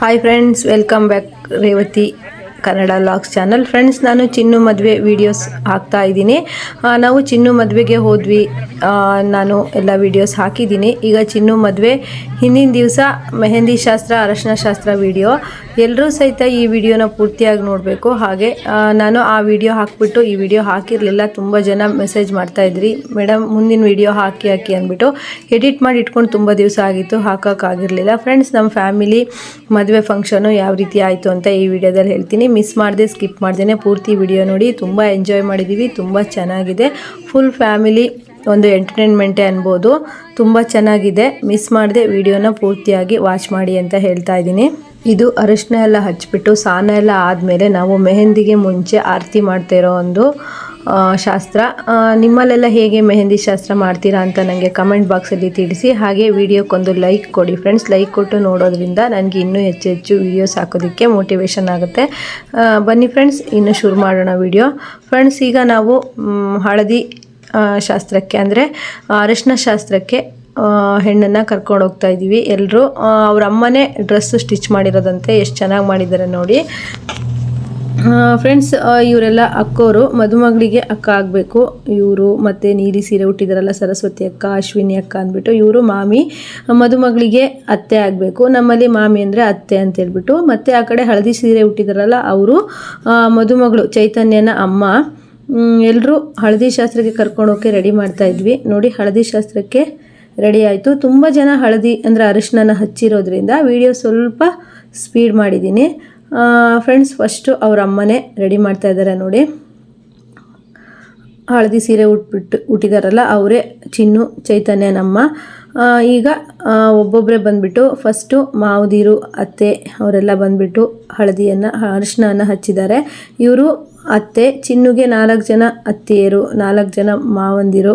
Hi friends welcome back Revathi Kannada vlogs channel friends ನಾನು ಚಿನ್ನು ಮದುವೆ videos ಹಾಕ್ತಾ ಇದ್ದೀನಿ. ನಾವು ಚಿನ್ನು ಮದುವೆಗೆ ಹೋದ್ವಿ. ನಾನು ಎಲ್ಲ ವೀಡಿಯೋಸ್ ಹಾಕಿದ್ದೀನಿ. ಈಗ ಚಿನ್ನು ಮದುವೆ, ಹಿಂದಿನ ದಿವಸ ಮೆಹಂದಿ ಶಾಸ್ತ್ರ, ಅರಶಿನ ಶಾಸ್ತ್ರ ವಿಡಿಯೋ ಎಲ್ಲರೂ ಸಹಿತ ಈ ವಿಡಿಯೋನ ಪೂರ್ತಿಯಾಗಿ ನೋಡಬೇಕು. ಹಾಗೆ ನಾನು ಆ ವಿಡಿಯೋ ಹಾಕ್ಬಿಟ್ಟು ಈ ವಿಡಿಯೋ ಹಾಕಿರಲಿಲ್ಲ. ತುಂಬ ಜನ ಮೆಸೇಜ್ ಮಾಡ್ತಾಯಿದ್ರಿ ಮೇಡಮ್ ಮುಂದಿನ ವಿಡಿಯೋ ಹಾಕಿ ಹಾಕಿ ಅಂದ್ಬಿಟ್ಟು ಎಡಿಟ್ ಮಾಡಿ ಇಟ್ಕೊಂಡು ತುಂಬ ದಿವಸ ಆಗಿತ್ತು. ಹಾಕೋಕ್ಕಾಗಿರಲಿಲ್ಲ ಫ್ರೆಂಡ್ಸ್, ನಮ್ಮ ಫ್ಯಾಮಿಲಿ ಮದುವೆ ಫಂಕ್ಷನು ಯಾವ ರೀತಿ ಆಯಿತು ಅಂತ ಈ ವಿಡಿಯೋದಲ್ಲಿ ಹೇಳ್ತೀನಿ. ಮಿಸ್ ಮಾಡಿದೆ, ಸ್ಕಿಪ್ ಮಾಡ್ದೇನೆ. ಪೂರ್ತಿ ವಿಡಿಯೋ ನೋಡಿ. ತುಂಬ ಎಂಜಾಯ್ ಮಾಡಿದ್ದೀವಿ ತುಂಬ ಚೆನ್ನಾಗಿದೆ. ಫುಲ್ ಫ್ಯಾಮಿಲಿ ಒಂದು ಎಂಟರ್ಟೈನ್ಮೆಂಟೇ ಅನ್ಬೋದು. ತುಂಬ ಚೆನ್ನಾಗಿದೆ. ಮಿಸ್ ಮಾಡದೆ, ವಿಡಿಯೋನ ಪೂರ್ತಿಯಾಗಿ ವಾಚ್ ಮಾಡಿ ಅಂತ ಹೇಳ್ತಾ ಇದ್ದೀನಿ. ಇದು ಅರಿಶಿನ ಎಲ್ಲ ಹಚ್ಚಿಬಿಟ್ಟು ಸ್ನಾನ ಎಲ್ಲ ಆದಮೇಲೆ ನಾವು ಮೆಹಂದಿಗೆ ಮುಂಚೆ ಆರತಿ ಮಾಡ್ತಾ ಇರೋ ಒಂದು ಶಾಸ್ತ್ರ. ನಿಮ್ಮಲ್ಲೆಲ್ಲ ಹೇಗೆ ಮೆಹಂದಿ ಶಾಸ್ತ್ರ ಮಾಡ್ತೀರಾ ಅಂತ ನನಗೆ ಕಮೆಂಟ್ ಬಾಕ್ಸಲ್ಲಿ ತಿಳಿಸಿ. ಹಾಗೆ ವಿಡಿಯೋಕ್ಕೊಂದು ಲೈಕ್ ಕೊಡಿ ಫ್ರೆಂಡ್ಸ್. ಲೈಕ್ ಕೊಟ್ಟು ನೋಡೋದ್ರಿಂದ ನನಗೆ ಇನ್ನೂ ಹೆಚ್ಚು ಹೆಚ್ಚು ವೀಡಿಯೋಸ್ ಹಾಕೋದಕ್ಕೆ ಮೋಟಿವೇಶನ್ ಆಗುತ್ತೆ. ಬನ್ನಿ ಫ್ರೆಂಡ್ಸ್, ಇನ್ನು ಶುರು ಮಾಡೋಣ ವಿಡಿಯೋ. ಫ್ರೆಂಡ್ಸ್, ಈಗ ನಾವು ಹಳದಿ ಶಾಸ್ತ್ರಕ್ಕೆ ಅಂದರೆ ಅರಿಶಿನ ಶಾಸ್ತ್ರಕ್ಕೆ ಹೆಣ್ಣನ್ನು ಕರ್ಕೊಂಡು ಹೋಗ್ತಾ ಇದ್ದೀವಿ ಎಲ್ಲರೂ ಅವ್ರ ಅಮ್ಮನೇ ಡ್ರೆಸ್ಸು ಸ್ಟಿಚ್ ಮಾಡಿರೋದಂತೆ, ಎಷ್ಟು ಚೆನ್ನಾಗಿ ಮಾಡಿದ್ದಾರೆ ನೋಡಿ. ಫ್ರೆಂಡ್ಸ್ ಇವರೆಲ್ಲ ಅಕ್ಕೋರು, ಮದುಮಗಳಿಗೆ ಅಕ್ಕ ಆಗಬೇಕು. ಇವರು ಮತ್ತು ನೀಲಿ ಸೀರೆ ಹುಟ್ಟಿದಾರಲ್ಲ ಸರಸ್ವತಿ ಅಕ್ಕ, ಅಶ್ವಿನಿ ಅಕ್ಕ ಅಂದ್ಬಿಟ್ಟು ಇವರು ಮಾಮಿ, ಮದುಮಗಳಿಗೆ ಅತ್ತೆ ಆಗಬೇಕು. ನಮ್ಮಲ್ಲಿ ಮಾಮಿ ಅಂದರೆ ಅತ್ತೆ ಅಂತ ಹೇಳ್ಬಿಟ್ಟು, ಮತ್ತು ಆ ಕಡೆ ಹಳದಿ ಸೀರೆ ಹುಟ್ಟಿದಾರಲ್ಲ ಅವರು ಮದುಮಗಳು ಚೈತನ್ಯನ ಅಮ್ಮ. ಎಲ್ಲರೂ ಹಳದಿ ಶಾಸ್ತ್ರಕ್ಕೆ ಕರ್ಕೊಂಡು ಹೋಗಿ ರೆಡಿ ಮಾಡ್ತಾ ಇದ್ವಿ. ನೋಡಿ, ಹಳದಿ ಶಾಸ್ತ್ರಕ್ಕೆ ರೆಡಿ ಆಯಿತು. ತುಂಬ ಜನ ಹಳದಿ ಅಂದರೆ ಅರಿಶಿನ ಹಚ್ಚಿರೋದ್ರಿಂದ ವಿಡಿಯೋ ಸ್ವಲ್ಪ ಸ್ಪೀಡ್ ಮಾಡಿದ್ದೀನಿ. ಫ್ರೆಂಡ್ಸ್ ಫಸ್ಟು ಅವ್ರ ಅಮ್ಮನೇ ರೆಡಿ ಮಾಡ್ತಾ ಇದ್ದಾರೆ ನೋಡಿ. ಹಳದಿ ಸೀರೆ ಉಟ್ಬಿಟ್ಟು ಉಟ್ಟಿದಾರಲ್ಲ, ಅವರೇ ಚಿನ್ನು ಚೈತನ್ಯ ನಮ್ಮ ಈಗ ಒಬ್ಬೊಬ್ಬರೇ ಬಂದ್ಬಿಟ್ಟು ಫಸ್ಟು ಮಾವುದಿರು, ಅತ್ತೆ, ಅವರೆಲ್ಲ ಬಂದ್ಬಿಟ್ಟು ಹಳದಿಯನ್ನು ಅರಿಶಿನ ಹಚ್ಚಿದ್ದಾರೆ. ಇವರು ಅತ್ತೆ, ಚಿನ್ನುಗೆ ನಾಲ್ಕು ಜನ ಅತ್ತೆಯರು, ನಾಲ್ಕು ಜನ ಮಾವಂದಿರು.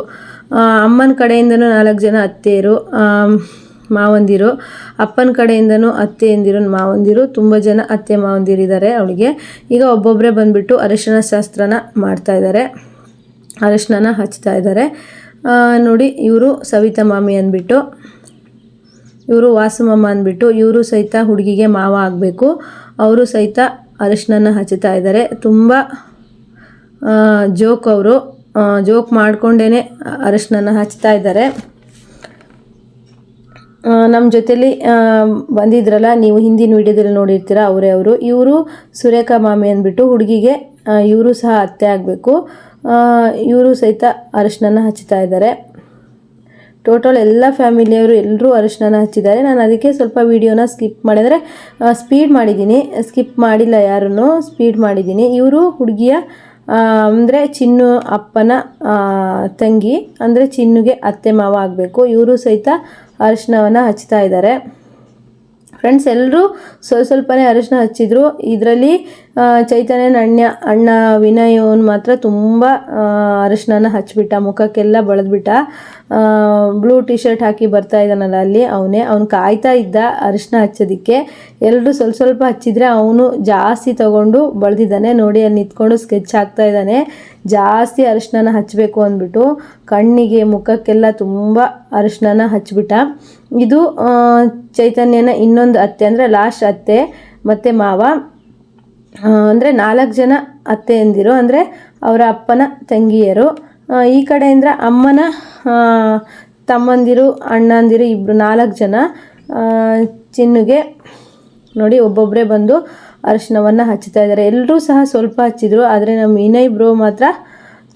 ಅಮ್ಮನ ಕಡೆಯಿಂದನೂ ನಾಲ್ಕು ಜನ ಅತ್ತೆಯರು ಮಾವಂದಿರು. ಅಪ್ಪನ ಕಡೆಯಿಂದನೂ ಅತ್ತೆಯಂದಿರು ಮಾವಂದಿರು. ತುಂಬ ಜನ ಅತ್ತೆ ಮಾವಂದಿರಿದ್ದಾರೆ ಅವಳಿಗೆ. ಈಗ ಒಬ್ಬೊಬ್ಬರೇ ಬಂದುಬಿಟ್ಟು ಅರಿಶಿನ ಶಾಸ್ತ್ರನ ಮಾಡ್ತಾ ಇದ್ದಾರೆ. ಹಚ್ತಾ ಇದ್ದಾರೆ. ನೋಡಿ, ಇವರು ಸವಿತಾ ಮಾಮಿ ಅಂದ್ಬಿಟ್ಟು, ಇವರು ವಾಸುಮಮ್ಮ ಅಂದ್ಬಿಟ್ಟು, ಇವರು ಸಹಿತ ಹುಡುಗಿಗೆ ಮಾವ ಆಗಬೇಕು. ಅವರು ಸಹಿತ ಅರಿಶಿನ ಹಚ್ಚುತ್ತಾ ಇದ್ದಾರೆ. ತುಂಬ ಜೋಕ್ ಅವರು. ಜೋಕ್ ಮಾಡಿಕೊಂಡೇ ಅರಿಶಿನ ಹಚ್ತಾ ಇದ್ದಾರೆ. ನಮ್ಮ ಜೊತೆಯಲ್ಲಿ ಬಂದಿದ್ರಲ್ಲ, ನೀವು ಹಿಂದಿನ ವಿಡಿಯೋದಲ್ಲಿ ನೋಡಿರ್ತೀರ, ಅವರೇ ಅವರು. ಇವರು ಸುರೇಖಾ ಮಾಮಿ ಅಂದ್ಬಿಟ್ಟು ಹುಡುಗಿಗೆ ಇವರು ಸಹ ಅತ್ತೆ ಆಗಬೇಕು. ಇವರು ಸಹಿತ ಅರಿಶಿನ ಹಚ್ಚುತ್ತಾ ಇದ್ದಾರೆ. ಟೋಟಲ್ ಎಲ್ಲ ಫ್ಯಾಮಿಲಿಯವರು ಎಲ್ಲರೂ ಅರಿಶಿನ ಹಚ್ಚಿದ್ದಾರೆ. ನಾನು ಅದಕ್ಕೆ ಸ್ವಲ್ಪ ವೀಡಿಯೋನ ಸ್ಕಿಪ್ ಮಾಡಿದರೆ ಸ್ಪೀಡ್ ಮಾಡಿದ್ದೀನಿ. ಸ್ಕಿಪ್ ಮಾಡಿಲ್ಲ ಯಾರನ್ನು ಸ್ಪೀಡ್ ಮಾಡಿದ್ದೀನಿ. ಇವರು ಹುಡುಗಿಯ ಅಂದರೆ ಚಿನ್ನು ಅಪ್ಪನ ತಂಗಿ, ಅಂದರೆ ಚಿನ್ನುಗೆ ಅತ್ತೆ ಮಾವ ಆಗಬೇಕು. ಇವರು ಸಹಿತ ಅರಿಶಿನವನ್ನು ಹಚ್ತಾ ಇದ್ದಾರೆ. ಫ್ರೆಂಡ್ಸ್ ಎಲ್ಲರೂ ಸ್ವಲ್ಪ ಸ್ವಲ್ಪನೇ ಅರಿಶಿನ ಹಚ್ಚಿದ್ರು. ಇದರಲ್ಲಿ ಚೈತನ್ಯನ ಅಣ್ಣ ಅಣ್ಣ ವಿನಯ್ ಅವನು ಮಾತ್ರ ತುಂಬ ಅರಿಶಿನ ಹಚ್ಚಿಬಿಟ್ಟ ಮುಖಕ್ಕೆಲ್ಲ ಬಳದ್ಬಿಟ್ಟ. ಬ್ಲೂ ಟಿ ಶರ್ಟ್ ಹಾಕಿ ಬರ್ತಾ ಇದ್ದಾನಲ್ಲ ಅಲ್ಲಿ, ಅವನೇ. ಅವ್ನು ಕಾಯ್ತಾ ಇದ್ದ ಅರಿಶಿನ ಹಚ್ಚೋದಕ್ಕೆ. ಎಲ್ಲರೂ ಸ್ವಲ್ಪ ಸ್ವಲ್ಪ ಹಚ್ಚಿದ್ರೆ ಅವನು ಜಾಸ್ತಿ ತಗೊಂಡು ಬಳದಿದ್ದಾನೆ. ನೋಡಿ, ಅಲ್ಲಿ ನಿಂತ್ಕೊಂಡು ಸ್ಕೆಚ್ ಹಾಕ್ತಾ ಇದ್ದಾನೆ. ಜಾಸ್ತಿ ಅರಿಶಿನ ಹಚ್ಚಬೇಕು ಅಂದ್ಬಿಟ್ಟು ಕಣ್ಣಿಗೆ, ಮುಖಕ್ಕೆಲ್ಲ ತುಂಬ ಅರಿಶಿನ ಹಚ್ಚಿಬಿಟ್ಟ ಇದು ಚೈತನ್ಯನ ಇನ್ನೊಂದು ಅತ್ತೆ, ಅಂದರೆ ಲಾಸ್ಟ್ ಅತ್ತೆ, ಮತ್ತು ಮಾವ. ಅಂದರೆ ನಾಲ್ಕು ಜನ ಅತ್ತೆಯಂದಿರು, ಅಂದರೆ ಅವರ ಅಪ್ಪನ ತಂಗಿಯರು. ಈ ಕಡೆಯಿಂದ ಅಮ್ಮನ ತಮ್ಮಂದಿರು, ಅಣ್ಣಂದಿರು ಇಬ್ಬರು ನಾಲ್ಕು ಜನ ಚಿನ್ನುಗೆ ನೋಡಿ ಒಬ್ಬೊಬ್ಬರೇ ಬಂದು ಅರಿಶಿನವನ್ನು ಹಚ್ಚುತ್ತಾ ಇದ್ದಾರೆ. ಎಲ್ಲರೂ ಸಹ ಸ್ವಲ್ಪ ಹಚ್ಚಿದ್ರು, ಆದರೆ ನಮ್ಮ ವಿನಯ್ ಬ್ರೋ ಮಾತ್ರ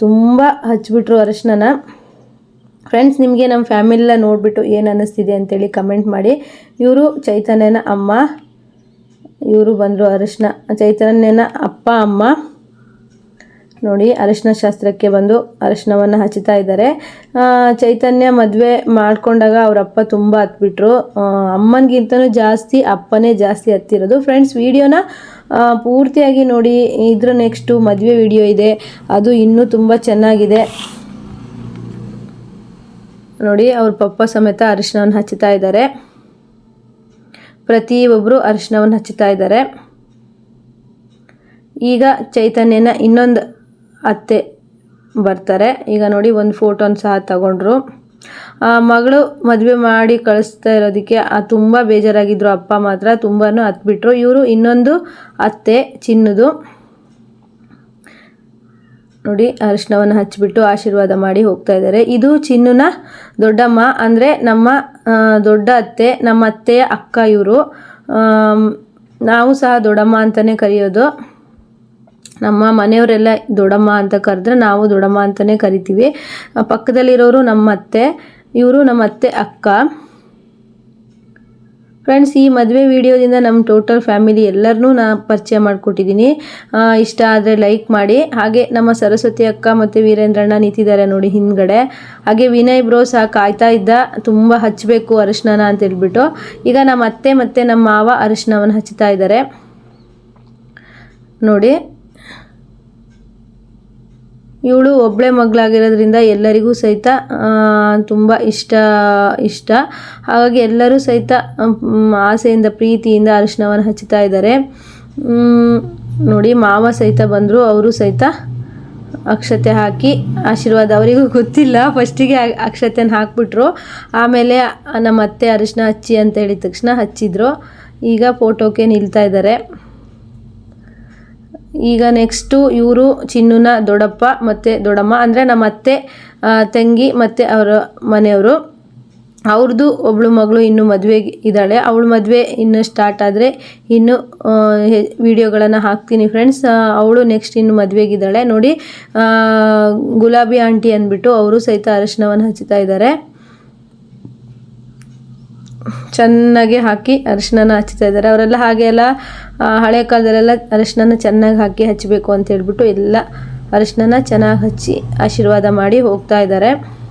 ತುಂಬ ಹಚ್ಚಿಬಿಟ್ರು ಅರಿಶಿನ ಫ್ರೆಂಡ್ಸ್ ನಿಮಗೆ ನಮ್ಮ ಫ್ಯಾಮಿಲಿಲ್ಲ ನೋಡಿಬಿಟ್ಟು ಏನು ಅನ್ನಿಸ್ತಿದೆ ಅಂತೇಳಿ ಕಮೆಂಟ್ ಮಾಡಿ. ಇವರು ಚೈತನ್ಯನ ಅಮ್ಮ. ಇವರು ಬಂದರು ಅರಿಶಿನ ಚೈತನ್ಯನ ಅಪ್ಪ, ಅಮ್ಮ ನೋಡಿ ಅರಿಶಿನ ಶಾಸ್ತ್ರಕ್ಕೆ ಬಂದು ಅರಿಶಿನವನ್ನು ಹಚ್ಚುತ್ತಾ ಇದ್ದಾರೆ. ಚೈತನ್ಯ ಮದುವೆ ಮಾಡ್ಕೊಂಡಾಗ ಅವರಪ್ಪ ತುಂಬ ಹತ್ಬಿಟ್ರು. ಅಮ್ಮನಿಗಿಂತನೂ ಜಾಸ್ತಿ, ಅಪ್ಪನೇ ಜಾಸ್ತಿ ಹತ್ತಿರೋದು. ಫ್ರೆಂಡ್ಸ್ ವಿಡಿಯೋನ ಪೂರ್ತಿಯಾಗಿ ನೋಡಿ. ಇದ್ರ ನೆಕ್ಸ್ಟು ಮದುವೆ ವಿಡಿಯೋ ಇದೆ. ಅದು ಇನ್ನೂ ತುಂಬ ಚೆನ್ನಾಗಿದೆ. ನೋಡಿ, ಅವ್ರ ಪಪ್ಪ ಸಮೇತ ಅರಿಶಿನವನ್ನು ಹಚ್ಚುತ್ತಾ ಇದ್ದಾರೆ. ಪ್ರತಿಯೊಬ್ಬರು ಅರಿಶಿನವನ್ನು ಹಚ್ಚುತ್ತಾ ಇದ್ದಾರೆ. ಈಗ ಚೈತನ್ಯನ ಇನ್ನೊಂದು ಅತ್ತೆ ಬರ್ತಾರೆ. ಈಗ ನೋಡಿ ಒಂದು ಫೋಟೋನ ಸಹ ತಗೊಂಡ್ರು. ಆ ಮಗಳು ಮದುವೆ ಮಾಡಿ ಕಳಿಸ್ತಾ ಇರೋದಕ್ಕೆ ತುಂಬ ಬೇಜಾರಾಗಿದ್ರು ಅಪ್ಪ ಮಾತ್ರ ತುಂಬಾ ಹತ್ಬಿಟ್ರು. ಇವರು ಇನ್ನೊಂದು ಅತ್ತೆ ಚಿನ್ನದು. ನೋಡಿ ಅರಿಶಿನವನ್ನು ಹಚ್ಚಿಬಿಟ್ಟು ಆಶೀರ್ವಾದ ಮಾಡಿ ಹೋಗ್ತಾ ಇದ್ದಾರೆ. ಇದು ಚಿನ್ನುನ ದೊಡ್ಡಮ್ಮ, ಅಂದರೆ ನಮ್ಮ ದೊಡ್ಡ ಅತ್ತೆ, ನಮ್ಮ ಅತ್ತೆಯ ಅಕ್ಕ ಇವರು. ನಾವು ಸಹ ದೊಡ್ಡಮ್ಮ ಅಂತಲೇ ಕರೆಯೋದು. ನಮ್ಮ ಮನೆಯವರೆಲ್ಲ ದೊಡ್ಡಮ್ಮ ಅಂತ ಕರೆದ್ರೆ ನಾವು ದೊಡ್ಡಮ್ಮ ಅಂತಲೇ ಕರಿತೀವಿ. ಪಕ್ಕದಲ್ಲಿರೋರು ನಮ್ಮ ಅತ್ತೆ, ಇವರು ನಮ್ಮ ಅತ್ತೆ, ಅಕ್ಕ. ಫ್ರೆಂಡ್ಸ್ ಈ ಮದುವೆ ವಿಡಿಯೋದಿಂದ ನಮ್ಮ ಟೋಟಲ್ ಫ್ಯಾಮಿಲಿ ಎಲ್ಲರನ್ನೂ ನಾ ಪರಿಚಯ ಮಾಡಿಕೊಟ್ಟಿದ್ದೀನಿ ಇಷ್ಟ ಆದರೆ ಲೈಕ್ ಮಾಡಿ. ಹಾಗೆ ನಮ್ಮ ಸರಸ್ವತಿ ಅಕ್ಕ ಮತ್ತು ವೀರೇಂದ್ರಣ್ಣ ನಿಂತಿದ್ದಾರೆ ನೋಡಿ ಹಿಂದ್ಗಡೆ. ಹಾಗೆ ವಿನಯ್ ಬ್ರೋ ಸಹ ಕಾಯ್ತಾ ಇದ್ದ. ತುಂಬ ಹಚ್ಚಬೇಕು ಅರಿಶಿನ ಅಂತ ಹೇಳ್ಬಿಟ್ಟು. ಈಗ ನಮ್ಮ ಅತ್ತೆ ಮತ್ತು ನಮ್ಮ ಮಾವ ಅರಿಶಿನವನ್ನು ಹಚ್ಚುತ್ತಾ ಇದ್ದಾರೆ. ನೋಡಿ. ಇವಳು ಒಬ್ಬಳೆ ಮಗಳಾಗಿರೋದ್ರಿಂದ ಎಲ್ಲರಿಗೂ ಸಹಿತ ತುಂಬ ಇಷ್ಟ ಇಷ್ಟ. ಹಾಗಾಗಿ ಎಲ್ಲರೂ ಸಹಿತ ಆಸೆಯಿಂದ, ಪ್ರೀತಿಯಿಂದ ಅರಿಶಿನವನ್ನು ಹಚ್ಚುತ್ತಾ ಇದ್ದಾರೆ. ನೋಡಿ, ಮಾವ ಸಹಿತ ಬಂದರು, ಅವರು ಸಹಿತ ಅಕ್ಷತೆ ಹಾಕಿ ಆಶೀರ್ವಾದ ಅವರಿಗೂ ಗೊತ್ತಿಲ್ಲ. ಫಸ್ಟಿಗೆ ಅಕ್ಷತೆನ ಹಾಕ್ಬಿಟ್ರು. ಆಮೇಲೆ ನಮ್ಮ ಅತ್ತೆ ಅರಿಶಿನ ಹಚ್ಚಿ ಅಂತ ಹೇಳಿದ ತಕ್ಷಣ ಹಚ್ಚಿದ್ರು. ಈಗ ಫೋಟೋಕ್ಕೆ ನಿಲ್ತಾ ಇದ್ದಾರೆ. ಈಗ ನೆಕ್ಸ್ಟು ಇವರು ಚಿನ್ನುನ ದೊಡ್ಡಪ್ಪ ಮತ್ತು ದೊಡ್ಡಮ್ಮ ಅಂದರೆ ನಮ್ಮ ಅತ್ತೆ ತಂಗಿ ಮತ್ತು ಅವರ ಮನೆಯವರು. ಅವ್ರದ್ದು ಒಬ್ಳು ಮಗಳು ಇನ್ನು ಮದುವೆಗೆ ಇದ್ದಾಳೆ. ಅವಳು ಮದುವೆ ಇನ್ನು ಸ್ಟಾರ್ಟ್ ಆದರೆ ಇನ್ನು ವಿಡಿಯೋಗಳನ್ನು ಹಾಕ್ತೀನಿ ಫ್ರೆಂಡ್ಸ್ ಅವಳು ನೆಕ್ಸ್ಟ್ ಇನ್ನು ಮದುವೆಗಿದ್ದಾಳೆ ನೋಡಿ ಗುಲಾಬಿ ಆಂಟಿ ಅಂದ್ಬಿಟ್ಟು ಅವರು ಸಹಿತ ಅರಶಿನವನ್ನು ಹಚ್ಚುತ್ತಾ ಇದ್ದಾರೆ. ಚೆನ್ನಾಗಿ ಹಾಕಿ ಅರಿಶಿನ ಹಚ್ತಾ ಇದ್ದಾರೆ. ಅವರೆಲ್ಲ ಹಾಗೆ ಎಲ್ಲ ಹಳೆ ಕಾಲದಲ್ಲೆಲ್ಲ ಅರಿಶಿನ ಚೆನ್ನಾಗಿ ಹಾಕಿ ಹಚ್ಚಬೇಕು ಅಂತ ಹೇಳ್ಬಿಟ್ಟು ಎಲ್ಲ ಅರಿಶಿನ ಚೆನ್ನಾಗಿ ಹಚ್ಚಿ ಆಶೀರ್ವಾದ ಮಾಡಿ ಹೋಗ್ತಾ ಇದ್ದಾರೆ.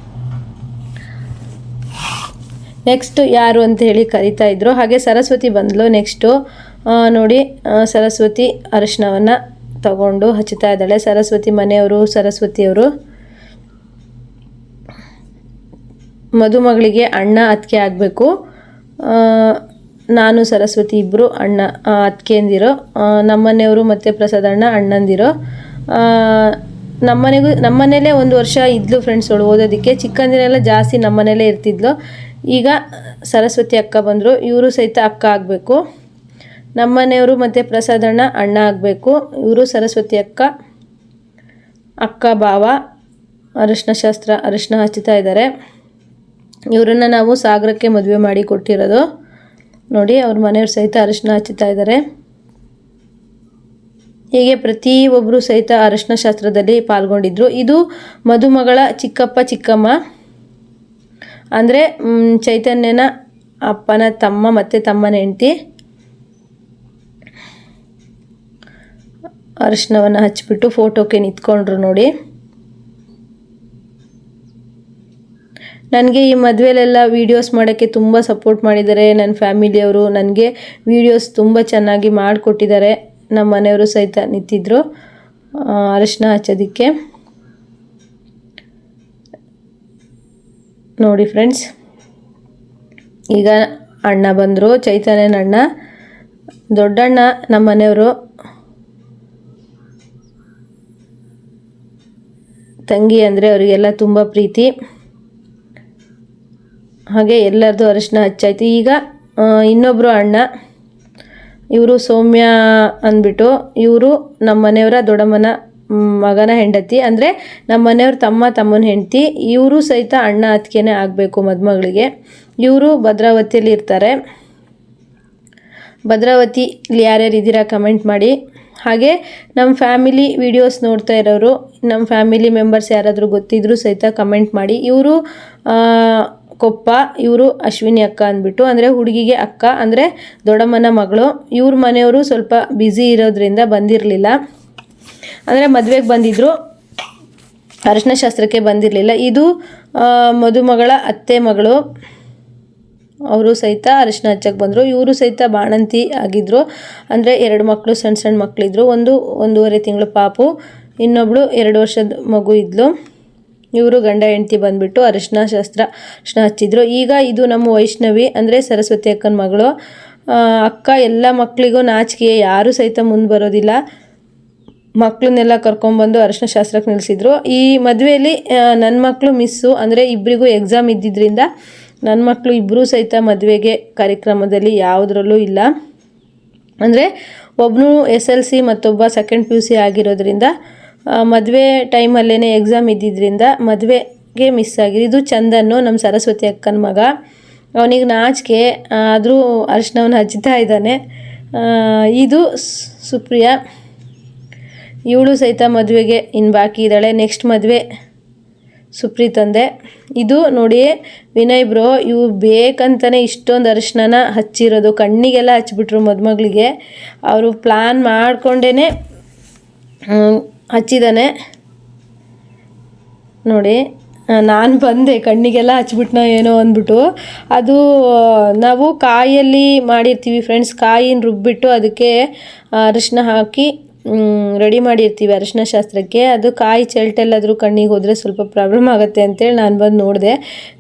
ನೆಕ್ಸ್ಟ್ ಯಾರು ಅಂತ ಹೇಳಿ ಕರಿತಾ ಇದ್ರು. ಹಾಗೆ ಸರಸ್ವತಿ ಬಂದಳು ನೆಕ್ಸ್ಟು ನೋಡಿ ಸರಸ್ವತಿ ಅರಿಶಿನವನ್ನು ತಗೊಂಡು ಹಚ್ಚುತ್ತಾ ಇದ್ದಾಳೆ. ಸರಸ್ವತಿ ಮನೆಯವರು, ಸರಸ್ವತಿಯವರು. ಮದುಮಗಳಿಗೆ ಅಣ್ಣ ಅತ್ತಿಗೆ ಆಗಬೇಕು. ನಾನು, ಸರಸ್ವತಿ ಇಬ್ಬರು ಅಣ್ಣ ಅತ್ತಿಗೆಂದಿರೋ ನಮ್ಮನೆಯವರು ಮತ್ತು ಪ್ರಸಾದ್ ಅಣ್ಣ, ಅಣ್ಣಂದಿರೋ. ನಮ್ಮನೆಗೂ ನಮ್ಮನೇಲೇ ಒಂದು ವರ್ಷ ಇದ್ಲು ಫ್ರೆಂಡ್ಸ್ ಅವಳು ಓದೋದಕ್ಕೆ. ಚಿಕ್ಕಂದಿನೆಲ್ಲ ಜಾಸ್ತಿ ನಮ್ಮನೇಲೇ ಇರ್ತಿದ್ಲು. ಈಗ ಸರಸ್ವತಿ ಅಕ್ಕ ಬಂದರು. ಇವರು ಸಹಿತ ಅಕ್ಕ ಆಗಬೇಕು. ನಮ್ಮನೆಯವರು ಮತ್ತು ಪ್ರಸಾದ್ ಅಣ್ಣ ಅಣ್ಣ ಆಗಬೇಕು. ಇವರು ಸರಸ್ವತಿ ಅಕ್ಕ ಅಕ್ಕ ಭಾವ ಅರಿಶಿನ ಶಾಸ್ತ್ರ ಅರಿಶಿನ ಹಚ್ಚುತ್ತಾ ಇದ್ದಾರೆ. ಇವರನ್ನು ನಾವು ಸಾಗರಕ್ಕೆ ಮದುವೆ ಮಾಡಿ ಕೊಟ್ಟಿರೋದು. ನೋಡಿ, ಅವ್ರ ಮನೆಯವ್ರು ಸಹಿತ ಅರಿಶಿನ ಹಚ್ಚುತ್ತಾ ಇದ್ದಾರೆ. ಹೀಗೆ ಪ್ರತಿಯೊಬ್ಬರು ಸಹಿತ ಅರಶಿನ ಶಾಸ್ತ್ರದಲ್ಲಿ ಪಾಲ್ಗೊಂಡಿದ್ರು. ಇದು ಮದುಮಗಳ ಚಿಕ್ಕಪ್ಪ, ಚಿಕ್ಕಮ್ಮ. ಅಂದರೆ ಚೈತನ್ಯನ ಅಪ್ಪನ ತಮ್ಮ ಮತ್ತು ತಮ್ಮನ ಹೆಂಡತಿ. ಅರಿಶಿನವನ್ನು ಹಚ್ಚಿಬಿಟ್ಟು ಫೋಟೋಕ್ಕೆ ನಿಂತ್ಕೊಂಡ್ರು ನೋಡಿ. ನನಗೆ ಈ ಮದುವೆಲೆಲ್ಲ ವೀಡಿಯೋಸ್ ಮಾಡೋಕ್ಕೆ ತುಂಬ ಸಪೋರ್ಟ್ ಮಾಡಿದ್ದಾರೆ. ನನ್ನ ಫ್ಯಾಮಿಲಿಯವರು ನನಗೆ ವೀಡಿಯೋಸ್ ತುಂಬ ಚೆನ್ನಾಗಿ ಮಾಡಿಕೊಟ್ಟಿದ್ದಾರೆ. ನಮ್ಮ ಮನೆಯವರು ಸಹಿತ ನಿಂತಿದ್ರು. ಅರಶಿನ ಹಚ್ಚೋದಕ್ಕೆ. ನೋಡಿ ಫ್ರೆಂಡ್ಸ್ ಈಗ ಅಣ್ಣ ಬಂದರು, ಚೈತನ್ಯನ ಅಣ್ಣ. ದೊಡ್ಡಣ್ಣ ನಮ್ಮ ಮನೆಯವರು. ತಂಗಿ ಅಂದರೆ ಅವರಿಗೆಲ್ಲ ತುಂಬ ಪ್ರೀತಿ. ಹಾಗೆ ಎಲ್ಲರದು ಅರಿಶಿನ ಹಚ್ಚಾಯ್ತು ಈಗ ಇನ್ನೊಬ್ಬರು ಅಣ್ಣ, ಇವರು ಸೌಮ್ಯ ಅಂದ್ಬಿಟ್ಟು, ಇವರು ನಮ್ಮ ಮನೆಯವರ ದೊಡ್ಡಮ್ಮನ ಮಗನ ಹೆಂಡತಿ. ಅಂದರೆ ನಮ್ಮ ಮನೆಯವ್ರ ತಮ್ಮ ತಮ್ಮನ ಹೆಂಡತಿ. ಇವರು ಸಹಿತ ಅಣ್ಣ ಅತ್ತಿಗೆನೇ ಆಗಬೇಕು ಮದುಮಗಳಿಗೆ. ಇವರು ಭದ್ರಾವತಿಯಲ್ಲಿ ಇರ್ತಾರೆ. ಭದ್ರಾವತಿ ಇಲ್ಲಿ ಯಾರ್ಯಾರು ಇದ್ದೀರಾ ಕಮೆಂಟ್ ಮಾಡಿ. ಹಾಗೆ ನಮ್ಮ ಫ್ಯಾಮಿಲಿ ವಿಡಿಯೋಸ್ ನೋಡ್ತಾ ಇರೋರು ನಮ್ಮ ಫ್ಯಾಮಿಲಿ ಮೆಂಬರ್ಸ್ ಯಾರಾದರೂ ಗೊತ್ತಿದ್ರು ಸಹಿತ ಕಮೆಂಟ್ ಮಾಡಿ. ಇವರು ಕೊಪ್ಪ, ಇವರು ಅಶ್ವಿನಿ ಅಕ್ಕ ಅಂದ್ಬಿಟ್ಟು, ಅಂದರೆ ಹುಡುಗಿಗೆ ಅಕ್ಕ, ಅಂದರೆ ದೊಡ್ಡಮ್ಮನ ಮಗಳು. ಇವ್ರ ಮನೆಯವರು ಸ್ವಲ್ಪ ಬ್ಯುಸಿ ಇರೋದ್ರಿಂದ ಬಂದಿರಲಿಲ್ಲ. ಅಂದರೆ ಮದುವೆಗೆ ಬಂದಿದ್ದರು ಅರಶಿನ ಶಾಸ್ತ್ರಕ್ಕೆ ಬಂದಿರಲಿಲ್ಲ. ಇದು ಮದುಮಗಳ ಅತ್ತೆ ಮಗಳು. ಅವರು ಸಹಿತ ಅರಶಿನ ಹಚ್ಚಕ್ಕೆ ಬಂದರು. ಇವರು ಸಹಿತ ಬಾಣಂತಿ ಆಗಿದ್ದರು ಅಂದರೆ ಎರಡು ಮಕ್ಕಳು ಸಣ್ಣ ಸಣ್ಣ ಮಕ್ಕಳಿದ್ರು ಒಂದು ಒಂದೂವರೆ ತಿಂಗಳು ಪಾಪು. ಇನ್ನೊಬ್ಬಳು ಎರಡು ವರ್ಷದ ಮಗು ಇದ್ಲು. ಇವರು ಗಂಡ ಹೆಂಡತಿ ಬಂದ್ಬಿಟ್ಟು ಅರಿಶಿನ ಶಾಸ್ತ್ರ ಅರಿಶಿನ ಹಚ್ಚಿದ್ರು. ಈಗ ಇದು ನಮ್ಮ ವೈಷ್ಣವಿ ಅಂದರೆ ಸರಸ್ವತಿ ಅಕ್ಕನ ಮಗಳು. ಅಕ್ಕ ಎಲ್ಲ ಮಕ್ಕಳಿಗೂ ನಾಚಿಕೆ, ಯಾರೂ ಸಹಿತ ಮುಂದೆ ಬರೋದಿಲ್ಲ. ಮಕ್ಕಳನ್ನೆಲ್ಲ ಕರ್ಕೊಂಬಂದು ಅರಿಶಿನ ಶಾಸ್ತ್ರಕ್ಕೆ ನಿಲ್ಲಿಸಿದ್ರು ಈ ಮದುವೆಯಲ್ಲಿ ನನ್ನ ಮಕ್ಕಳು ಮಿಸ್ಸು ಅಂದರೆ ಇಬ್ಬರಿಗೂ ಎಕ್ಸಾಮ್ ಇದ್ದಿದ್ದರಿಂದ ನನ್ನ ಮಕ್ಕಳು ಇಬ್ಬರೂ ಸಹಿತ ಮದುವೆಗೆ ಕಾರ್ಯಕ್ರಮದಲ್ಲಿ ಯಾವುದರಲ್ಲೂ ಇಲ್ಲ. ಅಂದರೆ ಒಬ್ಬನು ಎಸ್ ಎಲ್ ಸಿ ಮತ್ತೊಬ್ಬ ಸೆಕೆಂಡ್ ಪಿ ಯು ಸಿ ಆಗಿರೋದ್ರಿಂದ ಮದುವೆ ಟೈಮಲ್ಲೇ ಎಕ್ಸಾಮ್ ಇದ್ದಿದ್ದರಿಂದ ಮದುವೆಗೆ ಮಿಸ್ ಆಗಿದೆ ಇದು ಚಂದನ್ನು ನಮ್ಮ ಸರಸ್ವತಿ ಅಕ್ಕನ ಮಗ. ಅವನಿಗೆ ನಾಚಿಕೆ ಆದರೂ ಅರ್ಶನವನ್ನು ಹಚ್ತಾ ಇದ್ದಾನೆ. ಇದು ಸುಪ್ರಿಯಾ. ಇವಳು ಸಹಿತ ಮದುವೆಗೆ ಇನ್ನು ಬಾಕಿ ಇದ್ದಾಳೆ. ನೆಕ್ಸ್ಟ್ ಮದುವೆ ಸುಪ್ರಿ ತಂದೆ. ಇದು ನೋಡಿ ವಿನಯ್ ಬ್ರೋ ಇವು ಬೇಕಂತಲೇ ಇಷ್ಟೊಂದು ಅರಿಶಿನ ಹಚ್ಚಿರೋದು. ಕಣ್ಣಿಗೆಲ್ಲ ಹಚ್ಚಿಬಿಟ್ರು ಮದುಮಗಳಿಗೆ. ಅವರು ಪ್ಲ್ಯಾನ್ ಮಾಡ್ಕೊಂಡೇ ಹಚ್ಚಿದ್ದಾನೆ. ನೋಡಿ ನಾನು ಬಂದೆ, ಕಣ್ಣಿಗೆಲ್ಲ ಹಚ್ಬಿಟ್ನ ಏನೋ ಅಂದ್ಬಿಟ್ಟು. ಅದು, ನಾವು ಕಾಯಲ್ಲಿ ಮಾಡಿರ್ತೀವಿ ಫ್ರೆಂಡ್ಸ್ ಕಾಯಿನ ರುಬ್ಬಿಟ್ಟು ಅದಕ್ಕೆ ಅರಿಶಿನ ಹಾಕಿ ರೆಡಿ ಮಾಡಿರ್ತೀವಿ ಅರಿಶಿನ ಶಾಸ್ತ್ರಕ್ಕೆ. ಅದು ಕಾಯಿ ಚೆಲ್ಟೆಲ್ಲಾದರೂ ಕಣ್ಣಿಗೆ ಹೋದರೆ ಸ್ವಲ್ಪ ಪ್ರಾಬ್ಲಮ್ ಆಗುತ್ತೆ ಅಂತೇಳಿ ನಾನು ಬಂದು ನೋಡಿದೆ.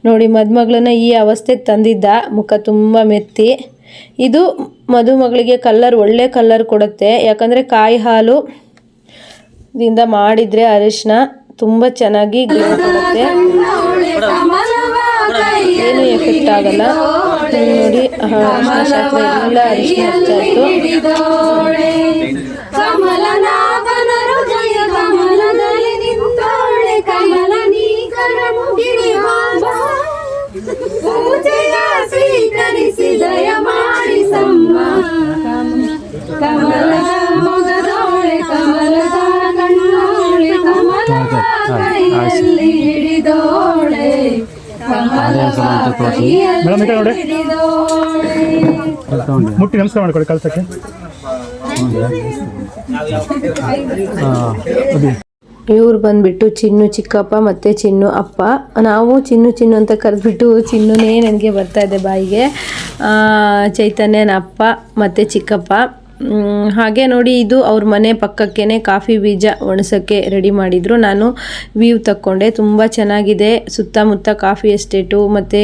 ನೋಡಿ, ಮದುಮಗಳನ್ನ ಈ ಅವಸ್ಥೆಗೆ ತಂದಿದ್ದ. ಮುಖ ತುಂಬ ಮೆತ್ತಿ. ಇದು ಮದುಮಗಳಿಗೆ ಕಲ್ಲರ್ ಒಳ್ಳೆ ಕಲ್ಲರ್ ಕೊಡುತ್ತೆ. ಯಾಕಂದರೆ ಕಾಯಿ ಹಾಲು ದಿಂದ ಮಾಡಿದರೆ ಅರಿಶಿನ ತುಂಬ ಚೆನ್ನಾಗಿ ಕೊಡುತ್ತೆ. ಏನು ಎಫೆಕ್ಟ್ ಆಗಲ್ಲ. ನೋಡಿ ಅರಿಶಿನ ಶಾಸ್ತ್ರ ಎಲ್ಲ ಅರಿಶಿನ ಹಚ್ಚಾಯ್ತು ಮುಟ್ಟಿ ನಮಸ್ಕಾರ ಮಾಡ್ಕೊಳ್ಳಿ ಕಳ್ಸಕ್ಕೆ ಇವ್ರು ಬಂದ್ಬಿಟ್ಟು ಚಿನ್ನು ಚಿಕ್ಕಪ್ಪ ಮತ್ತು ಚಿನ್ನು ಅಪ್ಪ. ನಾವು ಚಿನ್ನು ಚಿನ್ನು ಅಂತ ಕರೆದ್ಬಿಟ್ಟು ಚಿನ್ನುನೇ ನನಗೆ ಬರ್ತಾ ಇದೆ ಬಾಯಿಗೆ. ಆ, ಚೈತನ್ಯನ ಅಪ್ಪ ಮತ್ತು ಚಿಕ್ಕಪ್ಪ. ಹಾಗೆ ನೋಡಿ ಇದು ಅವ್ರ ಮನೆ ಪಕ್ಕಕ್ಕೇ ಕಾಫಿ ಬೀಜ ಒಣಸೋಕ್ಕೆ ರೆಡಿ ಮಾಡಿದರು. ನಾನು ವ್ಯೂ ತಕ್ಕೊಂಡೆ. ತುಂಬ ಚೆನ್ನಾಗಿದೆ. ಸುತ್ತಮುತ್ತ ಕಾಫಿ ಎಸ್ಟೇಟು ಮತ್ತು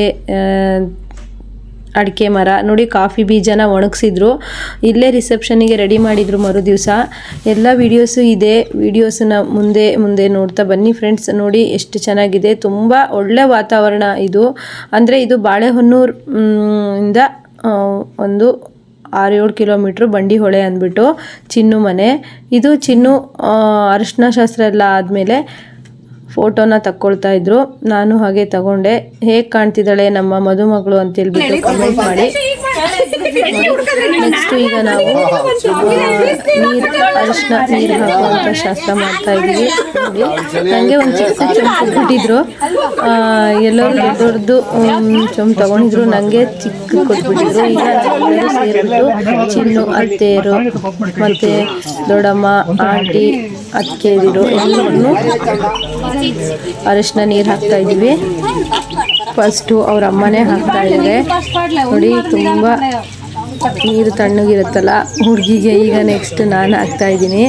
ಅಡಿಕೆ ಮರ. ನೋಡಿ ಕಾಫಿ ಬೀಜನ ಒಣಗಿಸಿದ್ರು. ಇಲ್ಲೇ ರಿಸೆಪ್ಷನಿಗೆ ರೆಡಿ ಮಾಡಿದರು ಮರು ದಿವಸ ಎಲ್ಲ ವೀಡಿಯೋಸು ಇದೆ. ವೀಡಿಯೋಸನ್ನ ಮುಂದೆ ಮುಂದೆ ನೋಡ್ತಾ ಬನ್ನಿ ಫ್ರೆಂಡ್ಸ್ ನೋಡಿ ಎಷ್ಟು ಚೆನ್ನಾಗಿದೆ. ತುಂಬ ಒಳ್ಳೆ ವಾತಾವರಣ ಇದು. ಅಂದರೆ ಇದು ಬಾಳೆಹೊನ್ನೂರು ಇಂದ ಒಂದು ಆರು ಏಳು ಕಿಲೋಮೀಟ್ರ್ ಬಂಡಿಹೊಳೆ ಅಂದ್ಬಿಟ್ಟು ಚಿನ್ನು ಮನೆ. ಇದು ಚಿನ್ನು ಅರಿಶಿನ ಶಾಸ್ತ್ರ ಎಲ್ಲ ಆದಮೇಲೆ ಫೋಟೋನ ತಕ್ಕೊಳ್ತಾ ಇದ್ರು. ನಾನು ಹಾಗೆ ತಗೊಂಡೆ. ಹೇಗೆ ಕಾಣ್ತಿದ್ದಾಳೆ ನಮ್ಮ ಮದುಮಗಳು ಅಂತ ಹೇಳ್ಬಿಟ್ಟು ಕಮೆಂಟ್ ಮಾಡಿ. ನೆಕ್ಸ್ಟ್ ಈಗ ನಾವು ನೀರು ಅರಿಶಿನ ನೀರು ಹಾಕುವಂಥ ಶಾಸ್ತ್ರ ಮಾಡ್ತಾ ಇದ್ದೀವಿ. ನಂಗೆ ನನಗೆ ಒಂದು ಚಿಕ್ಕ ಚೊಂಬು ಕೊಟ್ಟಿದ್ರು ಎಲ್ಲರೂ ದೊಡ್ಡ ದೊಡ್ಡದು ಚೊಂಬು ತಗೊಂಡಿದ್ರು. ನನಗೆ ಚಿಕ್ಕ ಕೊಟ್ಬಿಟ್ಟಿದ್ರು. ಈಗ ಸೇರಿಬಿಟ್ಟು ಚಿನ್ನು, ಅತ್ತೆಯರು, ಮತ್ತು ದೊಡ್ಡಮ್ಮ, ಆಂಟಿ ಅತ್ತಿಗೆದಿರು ಎಲ್ಲರೂ ಅರಿಶಿನ ನೀರು ಹಾಕ್ತಾ ಇದ್ದೀವಿ. ಫಸ್ಟು ಅವ್ರ ಅಮ್ಮನೇ ಹಾಕ್ತಾ ಇದ್ದಾರೆ. ನೋಡಿ, ತುಂಬ ನೀರು ತಣ್ಣಗಿರುತ್ತಲ್ಲ ಹುಡುಗಿಗೆ ಈಗ ನೆಕ್ಸ್ಟ್ ನಾನು ಹಾಕ್ತಾ ಇದ್ದೀನಿ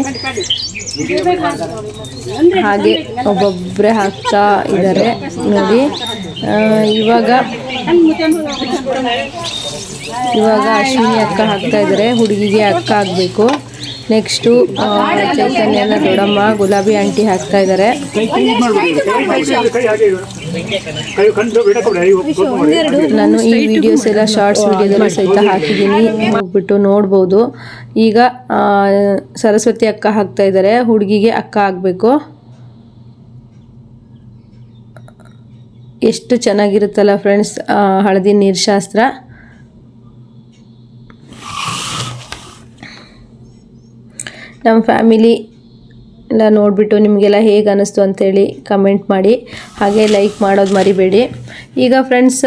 ಹಾಗೆ ಒಬ್ಬೊಬ್ಬರೇ ಹಾಕ್ತಾ ಇದ್ದಾರೆ ನೋಡಿ ಇವಾಗ ಇವಾಗ ಅಶ್ವಿನಿ ಅಕ್ಕ ಹಾಕ್ತಾ ಇದ್ದಾರೆ ಹುಡುಗಿಗೆ ಅಕ್ಕ ಹಾಕಬೇಕು ನೆಕ್ಸ್ಟು ಚೈತನ್ಯನ ದೊಡ್ಡಮ್ಮ ಗುಲಾಬಿ ಆಂಟಿ ಹಾಕ್ತಾ ಇದ್ದಾರೆ ನಾನು ಈ ವಿಡಿಯೋಸ್ ಎಲ್ಲ ಶಾರ್ಟ್ಸ್ ವಿಡಿಯೋದಲ್ಲಿ ಸಹಿತ ಹಾಕಿದ್ದೀನಿ. ಹೋಗ್ಬಿಟ್ಟು ನೋಡ್ಬೋದು. ಈಗ ಸರಸ್ವತಿ ಅಕ್ಕ ಹಾಕ್ತಾ ಇದ್ದಾರೆ. ಹುಡುಗಿಗೆ ಅಕ್ಕ ಆಗಬೇಕು. ಎಷ್ಟು ಚೆನ್ನಾಗಿರುತ್ತಲ್ಲ ಫ್ರೆಂಡ್ಸ್ ಹಳದಿ ನೀರು ಶಾಸ್ತ್ರ. ನಮ್ಮ ಫ್ಯಾಮಿಲಿ ಎಲ್ಲ ನೋಡಿಬಿಟ್ಟು ನಿಮಗೆಲ್ಲ ಹೇಗೆ ಅನ್ನಿಸ್ತು ಅಂತೇಳಿ ಕಮೆಂಟ್ ಮಾಡಿ. ಹಾಗೆ ಲೈಕ್ ಮಾಡೋದು ಮರಿಬೇಡಿ. ಈಗ ಫ್ರೆಂಡ್ಸ್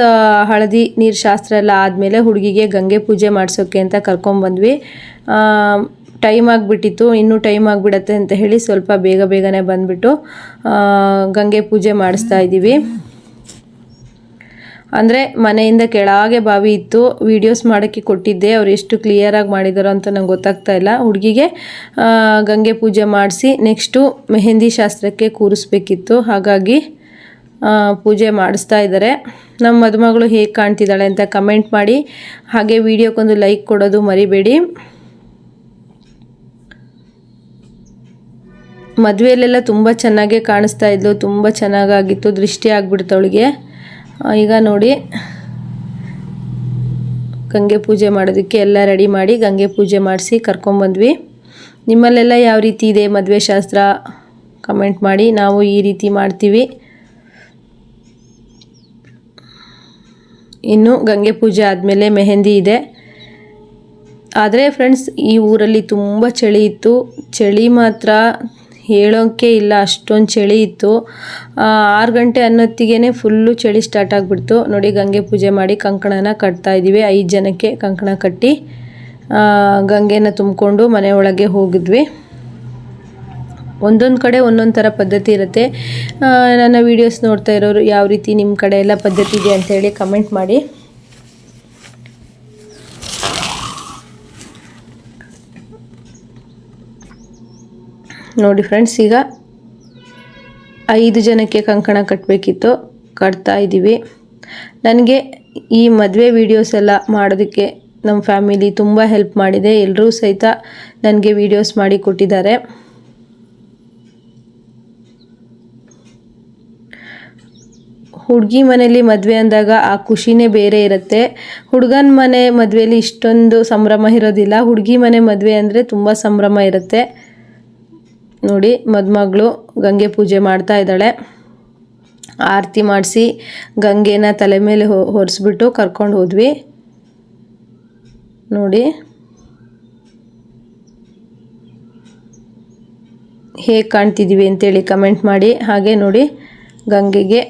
ಹಳದಿ ನೀರು ಶಾಸ್ತ್ರ ಎಲ್ಲ ಆದಮೇಲೆ ಹುಡುಗಿಗೆ ಗಂಗೆ ಪೂಜೆ ಮಾಡಿಸೋಕ್ಕೆ ಅಂತ ಕರ್ಕೊಂಬಂದ್ವಿ ಟೈಮ್ ಆಗಿಬಿಟ್ಟಿತ್ತು, ಇನ್ನೂ ಟೈಮ್ ಆಗಿಬಿಡತ್ತೆ ಅಂತ ಹೇಳಿ ಸ್ವಲ್ಪ ಬೇಗ ಬೇಗನೆ ಬಂದುಬಿಟ್ಟು ಗಂಗೆ ಪೂಜೆ ಮಾಡಿಸ್ತಾ ಇದ್ದೀವಿ. ಅಂದರೆ ಮನೆಯಿಂದ ಕೆಳಗೆ ಬಾವಿ ಇತ್ತು. ವೀಡಿಯೋಸ್ ಮಾಡೋಕ್ಕೆ ಕೊಟ್ಟಿದ್ದೆ. ಅವ್ರು ಎಷ್ಟು ಕ್ಲಿಯರಾಗಿ ಮಾಡಿದಾರೋ ಅಂತ ನಂಗೆ ಗೊತ್ತಾಗ್ತಾ ಇಲ್ಲ. ಹುಡುಗಿಗೆ ಗಂಗೆ ಪೂಜೆ ಮಾಡಿಸಿ ನೆಕ್ಸ್ಟು ಮೆಹಂದಿ ಶಾಸ್ತ್ರಕ್ಕೆ ಕೂರಿಸ್ಬೇಕಿತ್ತು. ಹಾಗಾಗಿ ಪೂಜೆ ಮಾಡಿಸ್ತಾ ಇದ್ದಾರೆ. ನಮ್ಮ ಮದುಮಗಳು ಹೇಗೆ ಕಾಣ್ತಿದ್ದಾಳೆ ಅಂತ ಕಮೆಂಟ್ ಮಾಡಿ. ಹಾಗೆ ವಿಡಿಯೋಕ್ಕೊಂದು ಲೈಕ್ ಕೊಡೋದು ಮರಿಬೇಡಿ. ಮದುವೆಯಲ್ಲೆಲ್ಲ ತುಂಬ ಚೆನ್ನಾಗೇ ಕಾಣಿಸ್ತಾ ಇದ್ಲು. ತುಂಬ ಚೆನ್ನಾಗಾಗಿತ್ತು. ದೃಷ್ಟಿ ಆಗ್ಬಿಡ್ತು ಅವಳಿಗೆ. ಈಗ ನೋಡಿ. ಗಂಗೆ ಪೂಜೆ ಮಾಡೋದಕ್ಕೆ ಎಲ್ಲ ರೆಡಿ ಮಾಡಿ ಗಂಗೆ ಪೂಜೆ ಮಾಡಿಸಿ ಕರ್ಕೊಂಬಂದ್ವಿ. ನಿಮ್ಮಲ್ಲೆಲ್ಲ ಯಾವ ರೀತಿ ಇದೆ ಮದುವೆ ಶಾಸ್ತ್ರ? ಕಮೆಂಟ್ ಮಾಡಿ. ನಾವು ಈ ರೀತಿ ಮಾಡ್ತೀವಿ. ಇನ್ನು ಗಂಗೆ ಪೂಜೆ ಆದಮೇಲೆ ಮೆಹಂದಿ ಇದೆ. ಆದರೆ ಫ್ರೆಂಡ್ಸ್ ಈ ಊರಲ್ಲಿ ತುಂಬ ಚಳಿ ಇತ್ತು. ಚಳಿ ಮಾತ್ರ ಹೇಳೋಕ್ಕೆ ಇಲ್ಲ, ಅಷ್ಟೊಂದು ಚಳಿ ಇತ್ತು. ಆರು ಗಂಟೆ ಅನ್ನೊತ್ತಿಗೆ ಫುಲ್ಲು ಚಳಿ ಸ್ಟಾರ್ಟ್ ಆಗಿಬಿಡ್ತು. ನೋಡಿ, ಗಂಗೆ ಪೂಜೆ ಮಾಡಿ ಕಂಕಣನ ಕಟ್ತಾ ಇದ್ದೀವಿ ಐದು ಜನಕ್ಕೆ ಕಂಕಣ ಕಟ್ಟಿ ಗಂಗೆನ ತುಂಬಿಕೊಂಡು ಮನೆಯೊಳಗೆ ಹೋಗಿದ್ವಿ. ಒಂದೊಂದು ಕಡೆ ಒಂದೊಂದು ಥರ ಪದ್ಧತಿ ಇರುತ್ತೆ. ನನ್ನ ವೀಡಿಯೋಸ್ ನೋಡ್ತಾ ಇರೋರು ಯಾವ ರೀತಿ ನಿಮ್ಮ ಕಡೆ ಎಲ್ಲ ಪದ್ಧತಿ ಇದೆ ಅಂತೇಳಿ ಕಮೆಂಟ್ ಮಾಡಿ. ನೋಡಿ ಫ್ರೆಂಡ್ಸ್ ಈಗ ಐದು ಜನಕ್ಕೆ ಕಂಕಣ ಕಟ್ಟಬೇಕಿತ್ತು ಕಟ್ತಾ ಇದ್ದೀವಿ. ನನಗೆ ಈ ಮದುವೆ ವೀಡಿಯೋಸ್ ಎಲ್ಲ ಮಾಡೋದಕ್ಕೆ ನಮ್ಮ ಫ್ಯಾಮಿಲಿ ತುಂಬ ಹೆಲ್ಪ್ ಮಾಡಿದೆ. ಎಲ್ಲರೂ ಸಹಿತ ನನಗೆ ವೀಡಿಯೋಸ್ ಮಾಡಿ ಕೊಟ್ಟಿದ್ದಾರೆ. ಹುಡುಗಿ ಮನೇಲಿ ಮದುವೆ ಅಂದಾಗ ಆ ಖುಷಿನೇ ಬೇರೆ ಇರುತ್ತೆ. ಹುಡುಗನ ಮನೆ ಮದುವೆಯಲ್ಲಿ ಇಷ್ಟೊಂದು ಸಂಭ್ರಮ ಇರೋದಿಲ್ಲ. ಹುಡುಗಿ ಮನೆ ಮದುವೆ ಅಂದರೆ ತುಂಬ ಸಂಭ್ರಮ ಇರುತ್ತೆ. ನೋಡಿ ಮದುಮಗಳು ಗಂಗೆ ಪೂಜೆ ಮಾಡ್ತಾ ಇದ್ದಾಳೆ. ಆರತಿ ಮಾಡಿಸಿ ಗಂಗೆನ ತಲೆ ಮೇಲೆ ಹೊರಿಸ್ಬಿಟ್ಟು ಕರ್ಕೊಂಡು ಹೋದ್ವಿ. ನೋಡಿ. ಹೇಗೆ ಕಾಣ್ತಿದ್ದೀವಿ ಅಂತೇಳಿ ಕಮೆಂಟ್ ಮಾಡಿ. ಹಾಗೆ ನೋಡಿ ಗಂಗೆಗೆ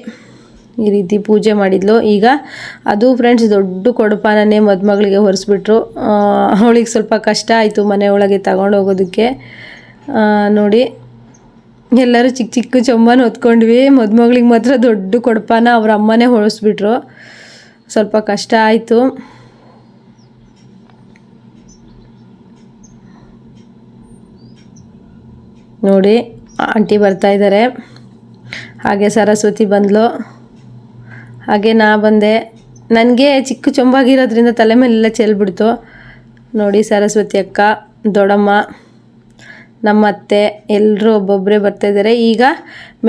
ಈ ರೀತಿ ಪೂಜೆ ಮಾಡಿದ್ಲು. ಈಗ ಅದು ಫ್ರೆಂಡ್ಸ್ ದೊಡ್ಡ ಕೊಡಪಾನೇ ಮದುಮಗಳಿಗೆ ಹೊರಿಸ್ಬಿಟ್ರು. ಅವಳಿಗೆ ಸ್ವಲ್ಪ ಕಷ್ಟ ಆಯಿತು ಮನೆ ಒಳಗೆ ತಗೊಂಡು ಹೋಗೋದಕ್ಕೆ. ಆ, ನೋಡಿ. ಎಲ್ಲರೂ ಚಿಕ್ಕ ಚಿಕ್ಕ ಚೊಂಬನ ಹೊತ್ಕೊಂಡ್ವಿ. ಮದುಮಗಳಿಗೆ ಮಾತ್ರ ದೊಡ್ಡ ಕೊಡಪಾನ ಅವ್ರ ಅಮ್ಮನೇ ಹೊಳಿಸ್ಬಿಟ್ರು. ಸ್ವಲ್ಪ ಕಷ್ಟ ಆಯಿತು. ನೋಡಿ, ಆಂಟಿ ಬರ್ತಾ ಇದ್ದಾರೆ ಹಾಗೆ ಸರಸ್ವತಿ ಬಂದ್ಲು. ಹಾಗೆ ನಾ ಬಂದೆ. ನನಗೆ ಚಿಕ್ಕ ಚೊಂಬಾಗಿರೋದ್ರಿಂದ ತಲೆ ಮೇಲೆಲ್ಲ ಚೆಲ್ಬಿಡ್ತು. ನೋಡಿ ಸರಸ್ವತಿ ಅಕ್ಕ, ದೊಡ್ಡಮ್ಮ. ನಮ್ಮ ಅತ್ತೆ ಎಲ್ಲರೂ ಒಬ್ಬೊಬ್ಬರೇ ಬರ್ತಾಯಿದ್ದಾರೆ ಈಗ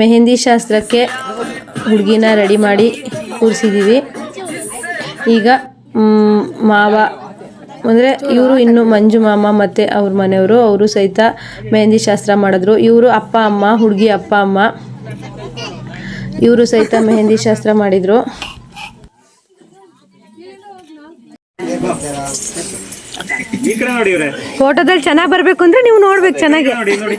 ಮೆಹಂದಿ ಶಾಸ್ತ್ರಕ್ಕೆ ಹುಡುಗಿನ ರೆಡಿ ಮಾಡಿ ಕೂರಿಸಿದ್ದೀವಿ ಈಗ ಮಾವ, ಅಂದರೆ ಇವರು ಇನ್ನು ಮಂಜು ಮಾಮ ಮತ್ತು ಅವ್ರ ಮನೆಯವರು, ಅವರು ಸಹಿತ ಮೆಹಂದಿ ಶಾಸ್ತ್ರ ಮಾಡಿದ್ರು. ಇವರು ಅಪ್ಪ, ಅಮ್ಮ, ಹುಡುಗಿ ಅಪ್ಪ, ಅಮ್ಮ, ಇವರು ಸಹಿತ ಮೆಹಂದಿ ಶಾಸ್ತ್ರ ಮಾಡಿದರು. ಫೋಟೋದಲ್ಲಿ ಚೆನ್ನಾಗಿ ಬರ್ಬೇಕು ಅಂದ್ರೆ ನೀವು ನೋಡ್ಬೇಕು ಚೆನ್ನಾಗಿ. ನೋಡಿ ನೋಡಿ.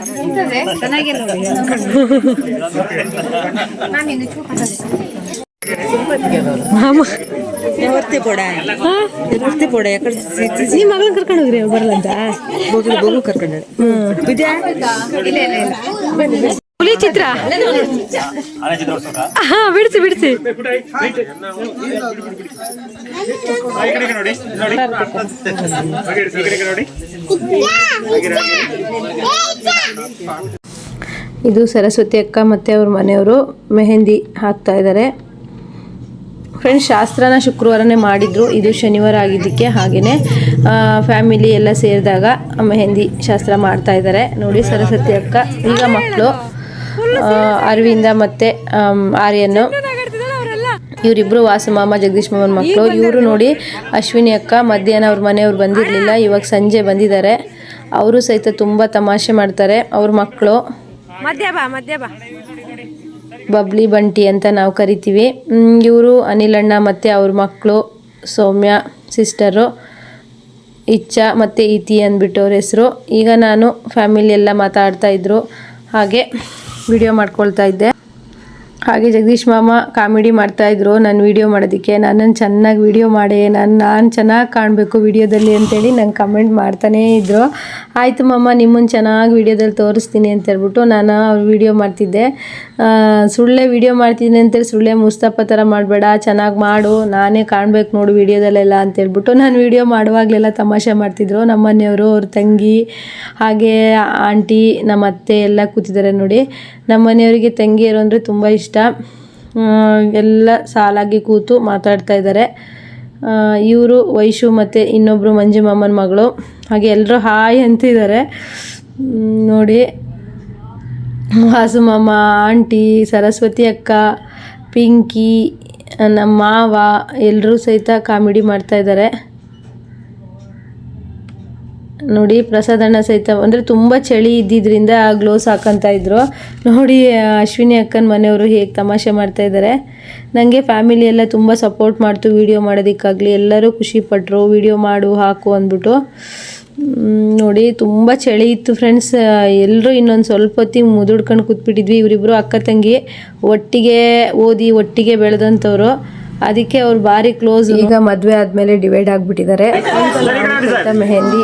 ಕರ್ಕೊಂಡು ಹೋಗ್ರಿ ಬರ್ಲಂತ? ಬೊಗ್ಲು ಬೊಗ್ಲು ಹುಲಿ ಚಿತ್ರ ಹಾ, ಬಿಡಿಸಿ ಬಿಡಿಸಿ. ಇದು ಸರಸ್ವತಿ ಅಕ್ಕ ಮತ್ತೆ ಅವ್ರ ಮನೆಯವರು ಮೆಹಂದಿ ಹಾಕ್ತಾ ಇದ್ದಾರೆ. ಫ್ರೆಂಡ್ಸ್ ಶಾಸ್ತ್ರನ ಶುಕ್ರವಾರನೇ ಮಾಡಿದ್ರು. ಇದು ಶನಿವಾರ ಆಗಿದ್ದಕ್ಕೆ ಹಾಗೆಯೇ ಫ್ಯಾಮಿಲಿ ಎಲ್ಲ ಸೇರಿದಾಗ ಮೆಹಂದಿ ಶಾಸ್ತ್ರ ಮಾಡ್ತಾ ಇದ್ದಾರೆ. ನೋಡಿ ಸರಸ್ವತಿ ಅಕ್ಕ, ಈಗ ಮಕ್ಕಳು. ಅರವಿಂದ ಮತ್ತು ಆರ್ಯನ್ನು ಇವರಿಬ್ಬರು ವಾಸಮಾಮ ಜಗದೀಶ್ ಮಾಮನ ಮಕ್ಕಳು ಇವರು ನೋಡಿ ಅಶ್ವಿನಿ ಅಕ್ಕ ಮಧ್ಯಾಹ್ನ ಅವ್ರ ಮನೆಯವ್ರು ಬಂದಿರಲಿಲ್ಲ. ಇವಾಗ ಸಂಜೆ ಬಂದಿದ್ದಾರೆ. ಅವರು ಸಹಿತ ತುಂಬ ತಮಾಷೆ ಮಾಡ್ತಾರೆ. ಅವ್ರ ಮಕ್ಕಳು ಬಬ್ಲಿ ಬಂಟಿ ಅಂತ ನಾವು ಕರಿತೀವಿ. ಇವರು ಅನಿಲಣ್ಣ ಮತ್ತು ಅವ್ರ ಮಕ್ಕಳು ಸೌಮ್ಯ ಸಿಸ್ಟರು ಇಚ್ಛಾ ಮತ್ತು ಇತಿ ಅಂದ್ಬಿಟ್ಟು ಅವ್ರ ಹೆಸರು. ಈಗ ನಾನು ಫ್ಯಾಮಿಲಿ ಎಲ್ಲ ಮಾತಾಡ್ತಾ ಇದ್ರು. ಹಾಗೆ ವಿಡಿಯೋ ಮಾಡ್ಕೊಳ್ತಾ ಇದ್ದೆ. ಹಾಗೆ ಜಗದೀಶ್ ಮಾಮ ಕಾಮಿಡಿ ಮಾಡ್ತಾಯಿದ್ರು ನಾನು ವಿಡಿಯೋ ಮಾಡೋದಕ್ಕೆ. ನನ್ನನ್ನು ಚೆನ್ನಾಗಿ ವಿಡಿಯೋ ಮಾಡಿ. ನಾನು ನಾನು ಚೆನ್ನಾಗಿ ಕಾಣಬೇಕು ವಿಡಿಯೋದಲ್ಲಿ ಅಂತೇಳಿ ನಂಗೆ ಕಮೆಂಟ್ ಮಾಡ್ತಾನೇ ಇದ್ದರು ಆಯಿತು ಮಾಮ ನಿಮ್ಮನ್ನು ಚೆನ್ನಾಗಿ ವಿಡಿಯೋದಲ್ಲಿ ತೋರಿಸ್ತೀನಿ ಅಂತ ಹೇಳ್ಬಿಟ್ಟು ನಾನು ಅವ್ರ ವಿಡಿಯೋ ಮಾಡ್ತಿದ್ದೆ. ಸುಳ್ಳೆ ವಿಡಿಯೋ ಮಾಡ್ತಿದ್ದೀನಿ ಅಂತೇಳಿ ಸುಳ್ಳೆ ಮುಸ್ತಪ್ಪ ಥರ ಮಾಡಬೇಡ. ಚೆನ್ನಾಗಿ ಮಾಡು. ನಾನೇ ಕಾಣಬೇಕು ನೋಡು ವಿಡಿಯೋದಲ್ಲೆಲ್ಲ ಅಂತ ಹೇಳ್ಬಿಟ್ಟು ನಾನು ವಿಡಿಯೋ ಮಾಡುವಾಗಲೆಲ್ಲ ತಮಾಷೆ ಮಾಡ್ತಿದ್ರು. ನಮ್ಮ ಮನೆಯವರು ಅವ್ರ ತಂಗಿ, ಹಾಗೆ ಆಂಟಿ ನಮ್ಮ ಅತ್ತೆ ಎಲ್ಲ ಕೂತಿದ್ದಾರೆ ನೋಡಿ. ನಮ್ಮ ಮನೆಯವರಿಗೆ ತಂಗಿಯರು ಅಂದರೆ ತುಂಬ ಇಷ್ಟ. ಆ, ಎಲ್ಲ ಸಾಲಾಗಿ ಕೂತು ಮಾತಾಡ್ತಾ ಇದ್ದಾರೆ. ಇವರು ವೈಶು ಮತ್ತು ಇನ್ನೊಬ್ಬರು ಮಂಜು ಮಾಮನ ಮಗಳು. ಹಾಗೆ ಎಲ್ಲರೂ ಹಾಯ್ ಅಂತಿದ್ದಾರೆ. ನೋಡಿ. ವಾಸು ಮಾಮ ಆಂಟಿ ಸರಸ್ವತಿ ಅಕ್ಕ ಪಿಂಕಿ ನಮ್ಮ ಮಾವ ಎಲ್ಲರೂ ಸಹಿತ ಕಾಮಿಡಿ ಮಾಡ್ತಾ ಇದ್ದಾರೆ. ನೋಡಿ ಪ್ರಸಾದಣ್ಣ ಅಣ್ಣ ಸಹಿತ ಅಂದರೆ ತುಂಬ ಚಳಿ ಇದ್ದಿದ್ದರಿಂದ ಗ್ಲೋಸ್ ಹಾಕೊಂತ ಇದ್ರು. ನೋಡಿ ಅಶ್ವಿನಿ ಅಕ್ಕನ ಮನೆಯವರು ಹೇಗೆ ತಮಾಷೆ ಮಾಡ್ತಾ ಇದ್ದಾರೆ ನನಗೆ ಫ್ಯಾಮಿಲಿ ಎಲ್ಲ ತುಂಬ ಸಪೋರ್ಟ್ ಮಾಡ್ತು ವೀಡಿಯೋ ಮಾಡೋದಕ್ಕಾಗಲಿ. ಎಲ್ಲರೂ ಖುಷಿ ವೀಡಿಯೋ ವಿಡಿಯೋ ಮಾಡು ಹಾಕು ಅಂದ್ಬಿಟ್ಟು. ನೋಡಿ ತುಂಬ ಚಳಿ ಇತ್ತು ಫ್ರೆಂಡ್ಸ್ ಎಲ್ಲರೂ ಇನ್ನೊಂದು ಸ್ವಲ್ಪ ಹೊತ್ತಿಗೆ ಮುದುಡ್ಕೊಂಡು ಕೂತ್ಬಿಟ್ಟಿದ್ವಿ ಇವರಿಬ್ಬರು ಅಕ್ಕ ತಂಗಿ. ಒಟ್ಟಿಗೆ ಓದಿ ಒಟ್ಟಿಗೆ ಬೆಳೆದಂಥವ್ರು ಅದಕ್ಕೆ ಅವ್ರು ಭಾರಿ ಕ್ಲೋಸ್ ಈಗ ಮದುವೆ ಆದಮೇಲೆ ಡಿವೈಡ್ ಆಗಿಬಿಟ್ಟಿದ್ದಾರೆ. ಮೆಹಂದಿ.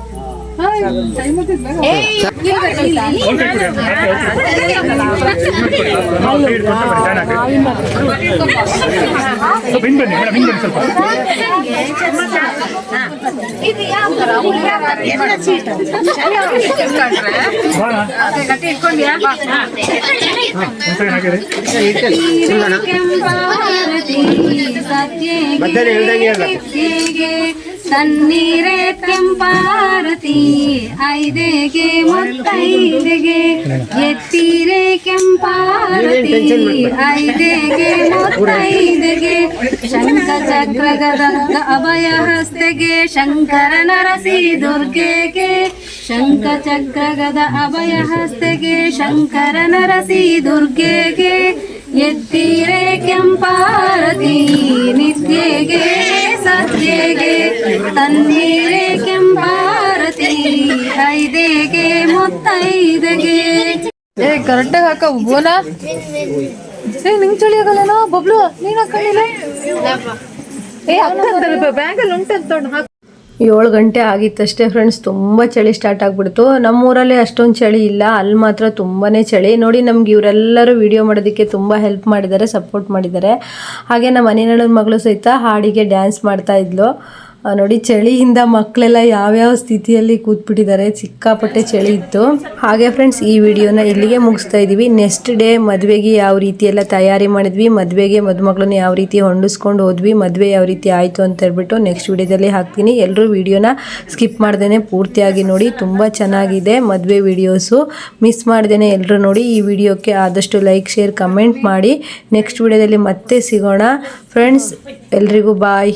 ಹಿಂಗ್ ಬನ್ನಿ ಮೇಡಮ್ ಹಿಂಗ್ ಬನ್ನಿ ಸ್ವಲ್ಪ ಬಾ. ಒಂದ್ second ಹಾಕಿರಿ. ಮಧ್ಯಾಹ್ನ ಹೇಳ್ದಂಗೆ ಹೇಳ್ಬೇಕು ತನ್ನೀರೇ ಕೆಂಪಾರತಿ ಐದೆಗೆ ಮುತ್ತೈದೆಗೆ ಎತ್ತೀರೆ ಕೆಂಪಾರತಿ ಐದೆಗೆ ಮುತ್ತೈದೆಗೆ ಶಂಖ ಚಕ್ರ ಗದ ಅಭಯ ಹಸ್ತೆಗೆ ಶಂಕರ ನರಸಿ ದುರ್ಗೆಗೆ ಶಂಖ ಚಕ್ರ ಗದ ಅಭಯ ಹಸ್ತೆಗೆ ಶಂಕರ ನರಸಿ ದುರ್ಗೆಗೆ ಎತ್ತೀರೆ ಕೆಂಪಾರತಿ ನಿತ್ಯೆಗೆ ಸತ್ಯೆಗೆ ತನ್ನೀರೆ ಕೆಂಪಾರತಿ ಐದೆಗೆ ಮುತ್ತೈದೆಗೆ. ಏ ಕರೆಕ್ಟಾಗಿ ಹಾಕ ಬೋನ ಏ ನಿಂಗ್ ಚಳಿ ಆಗಲ್ಲನೋ ಬಬ್ಲು ನೀನ್ ಹಾಕೊಂಡಿಲ್ಲ ಏ ಅಕ್ಕ ಬ್ಯಾಂಕಲ್ಲಿ ಉಂಟಂತ ಹಾಕು. ಏಳು ಗಂಟೆ ಆಗಿತ್ತಷ್ಟೇ ಫ್ರೆಂಡ್ಸ್ ತುಂಬ ಚಳಿ ಸ್ಟಾರ್ಟ್ ಆಗಿಬಿಡ್ತು. ನಮ್ಮೂರಲ್ಲಿ ಅಷ್ಟೊಂದು ಚಳಿ ಇಲ್ಲ, ಅಲ್ಲಿ ಮಾತ್ರ ತುಂಬಾ ಚಳಿ. ನೋಡಿ, ನಮ್ಗೆ ಇವರೆಲ್ಲರೂ ವಿಡಿಯೋ ಮಾಡೋದಕ್ಕೆ ತುಂಬ ಹೆಲ್ಪ್ ಮಾಡಿದ್ದಾರೆ ಸಪೋರ್ಟ್ ಮಾಡಿದ್ದಾರೆ. ಹಾಗೆ ನಮ್ಮ ಮನೆಯಲ್ಲಿ ಮಗಳು ಸಹಿತ ಹಾಡಿಗೆ ಡ್ಯಾನ್ಸ್ ಮಾಡ್ತಾ ಇದ್ಲು. ನೋಡಿ, ಚಳಿಯಿಂದ ಮಕ್ಕಳೆಲ್ಲ ಯಾವ್ಯಾವ ಸ್ಥಿತಿಯಲ್ಲಿ ಕೂತ್ಬಿಟ್ಟಿದ್ದಾರೆ, ಸಿಕ್ಕಾಪಟ್ಟೆ ಚಳಿ ಇತ್ತು. ಹಾಗೆ ಫ್ರೆಂಡ್ಸ್ ಈ ವಿಡಿಯೋನ ಇಲ್ಲಿಗೆ ಮುಗಿಸ್ತಾ ಇದ್ದೀವಿ. ನೆಕ್ಸ್ಟ್ ಡೇ ಮದುವೆಗೆ ಯಾವ ರೀತಿ ಎಲ್ಲ ತಯಾರಿ ಮಾಡಿದ್ವಿ, ಮದುವೆಗೆ ಮದುಮಗಳನ್ನ ಯಾವ ರೀತಿ ಹೊಂಡಿಸ್ಕೊಂಡು ಹೋದ್ವಿ, ಮದುವೆ ಯಾವ ರೀತಿ ಆಯಿತು ಅಂತ ಹೇಳ್ಬಿಟ್ಟು ನೆಕ್ಸ್ಟ್ ವಿಡಿಯೋದಲ್ಲಿ ಹಾಕ್ತೀನಿ. ಎಲ್ಲರೂ ವಿಡಿಯೋನ ಸ್ಕಿಪ್ ಮಾಡ್ದೇ ಪೂರ್ತಿಯಾಗಿ ನೋಡಿ. ತುಂಬ ಚೆನ್ನಾಗಿದೆ ಮದುವೆ ವಿಡಿಯೋಸು. ಮಿಸ್ ಮಾಡ್ದೇ ಎಲ್ಲರೂ ನೋಡಿ. ಈ ವಿಡಿಯೋಕ್ಕೆ ಆದಷ್ಟು ಲೈಕ್ ಶೇರ್ ಕಮೆಂಟ್ ಮಾಡಿ. ನೆಕ್ಸ್ಟ್ ವಿಡಿಯೋದಲ್ಲಿ ಮತ್ತೆ ಸಿಗೋಣ. ಫ್ರೆಂಡ್ಸ್ ಎಲ್ರಿಗೂ ಬಾಯ್